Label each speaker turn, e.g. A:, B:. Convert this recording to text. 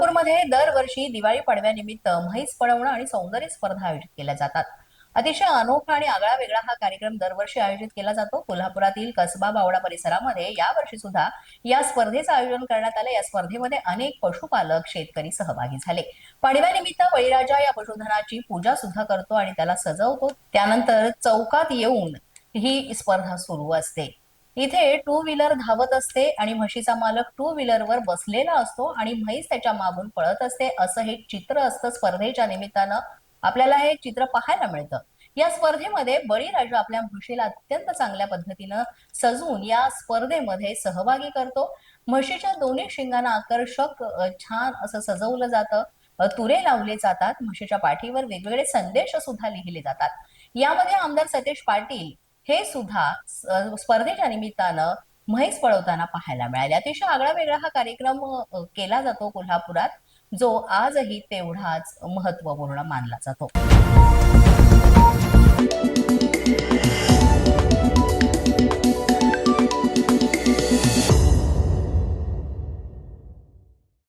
A: दरवर्षी दिवाळी पडव्यानिमित्त म्हैस पळवणं आणि सौंदर्य स्पर्धा आयोजित केल्या जातात. अतिशय अनोखा आणि आगळा वेगळा हा कार्यक्रम दरवर्षी आयोजित केला जातो. कोल्हापुरातील कसबा बावडा परिसरामध्ये यावर्षी सुद्धा या स्पर्धेचं आयोजन करण्यात आलं. या स्पर्धेमध्ये अनेक पशुपालक शेतकरी सहभागी झाले. पाडव्यानिमित्त बळीराजा या पशुधनाची पूजा सुद्धा करतो आणि त्याला सजवतो. त्यानंतर चौकात येऊन ही स्पर्धा सुरू असते. इथे टू व्हीलर धावत असते आणि म्हशीचा मालक टू व्हीलरवर बसलेला असतो आणि म्हैस त्याच्या मागून पळत असते. असं हे चित्र असतं स्पर्धेच्या निमित्तानं. आपल्याला हे चित्र पाहायला मिळतं. या स्पर्धेमध्ये बळीराजा आपल्या म्हशीला अत्यंत चांगल्या पद्धतीनं सजवून या स्पर्धेमध्ये सहभागी करतो. म्हशीच्या दोन्ही शिंगांना आकर्षक छान असं सजवलं जातं. तुरे लावले जातात. म्हशीच्या पाठीवर वेगवेगळे संदेश सुद्धा लिहिले जातात. यामध्ये आमदार सतीश पाटील हे सुद्धा स्पर्धेच्या निमित्तानं म्हैस पळवताना पाहायला मिळाले. अतिशय आगळा वेगळा हा कार्यक्रम केला जातो कोल्हापुरात जो आजही तेवढाच महत्त्वपूर्ण मानला जातो.